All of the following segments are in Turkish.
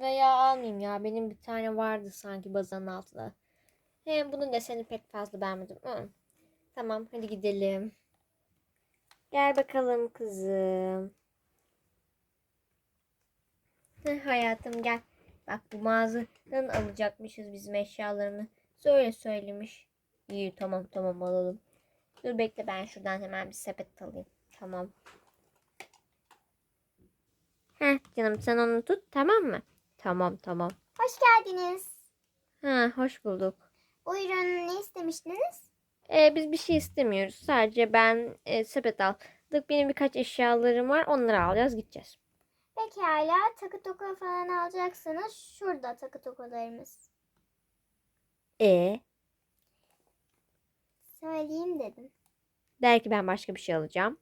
Veya almayayım ya. Benim bir tane vardı sanki bazanın altında. Hem bunun deseni pek fazla beğenmedim. Hı. Tamam hadi gidelim. Gel bakalım kızım. Heh, hayatım gel. Bak bu mağazadan alacakmışız bizim eşyalarını. Söyle söylemiş. İyi tamam tamam alalım. Dur bekle ben şuradan hemen bir sepet alayım. Tamam. Heh canım sen onu tut tamam mı? Tamam tamam. Hoş geldiniz. Ha hoş bulduk. Buyurun ne istemiştiniz? Ee, biz bir şey istemiyoruz. Sadece ben e, sepet aldık. Benim birkaç eşyalarım var. Onları alacağız gideceğiz. Pekala takı toka falan alacaksanız şurada takı tokalarımız. E Söyleyeyim dedim. belki ben başka bir şey alacağım.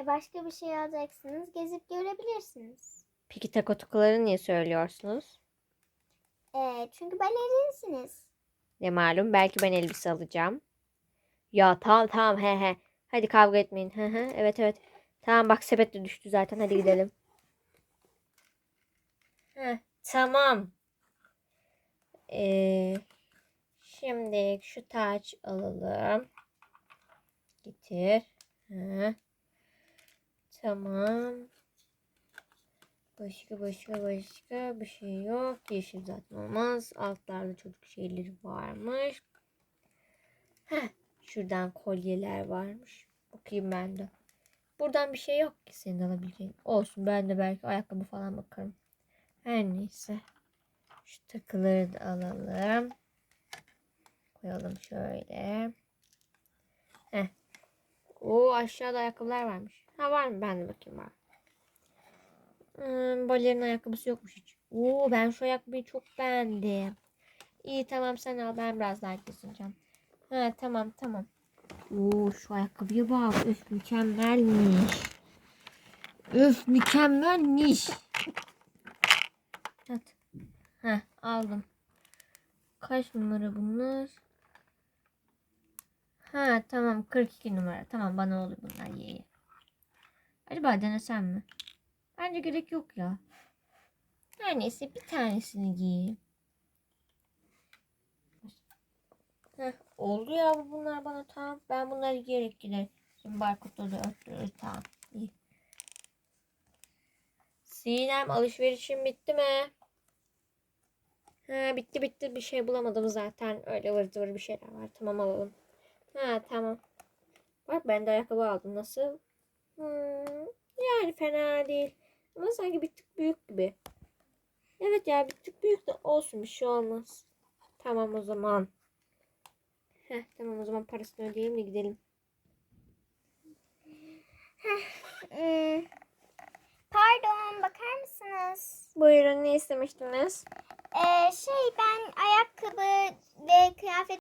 E başka bir şey alacaksınız gezip görebilirsiniz. Peki takotukaları niye söylüyorsunuz? E çünkü balerinsiniz. Ne malum belki ben elbise alacağım. Ya tamam tamam he he. Hadi kavga etmeyin. Hı hı evet evet. Tamam bak sepet de düştü zaten hadi gidelim. Heh, tamam. Ee, şimdi şu taç alalım. Getir. Hı. Tamam. Başka başka başka bir şey yok. Yeşil zaten olmaz. Altlarda çocuk şeyleri varmış. Heh, şuradan kolyeler varmış. Bakayım ben de. Buradan bir şey yok ki senin alabileceğin. Olsun ben de belki ayakkabı falan bakarım. Her neyse. Şu takıları da alalım. Koyalım şöyle. Heh. Aşağıda ayakkabılar varmış. Ha var mı? Ben de bakayım var. Hmm, balerin ayakkabısı yokmuş hiç. Oo ben şu ayakkabıyı çok beğendim. İyi tamam sen al ben biraz daha kesineceğim. Ha tamam tamam. Oo şu ayakkabıya bak. Öf mükemmelmiş. Öf mükemmelmiş. Hadi. Ha aldım. Kaç numara bunlar? Ha tamam 42 numara. Tamam bana olur bunlar ye ye. Acaba denesem mi? Bence gerek yok ya. Her neyse bir tanesini giyeyim. Heh, oldu ya bu bunlar bana tamam. Ben bunları giyerek giderim. Şimdi barkodla da örtülür tamam. İyi. Sinem alışverişim bitti mi? Ha bitti bitti bir şey bulamadım zaten. Öyle vır zıvır bir şeyler var. Tamam alalım. Ha tamam. Bak ben de ayakkabı aldım. Nasıl? Hmm, yani fena değil. Ama sanki bir tık büyük gibi. Evet ya bir tık büyük de olsun bir şey olmaz. Tamam o zaman. Heh, tamam o zaman parasını ödeyelim de gidelim. Hmm. Pardon bakar mısınız? Buyurun ne istemiştiniz? Ee, şey ben ayakkabı ve kıyafet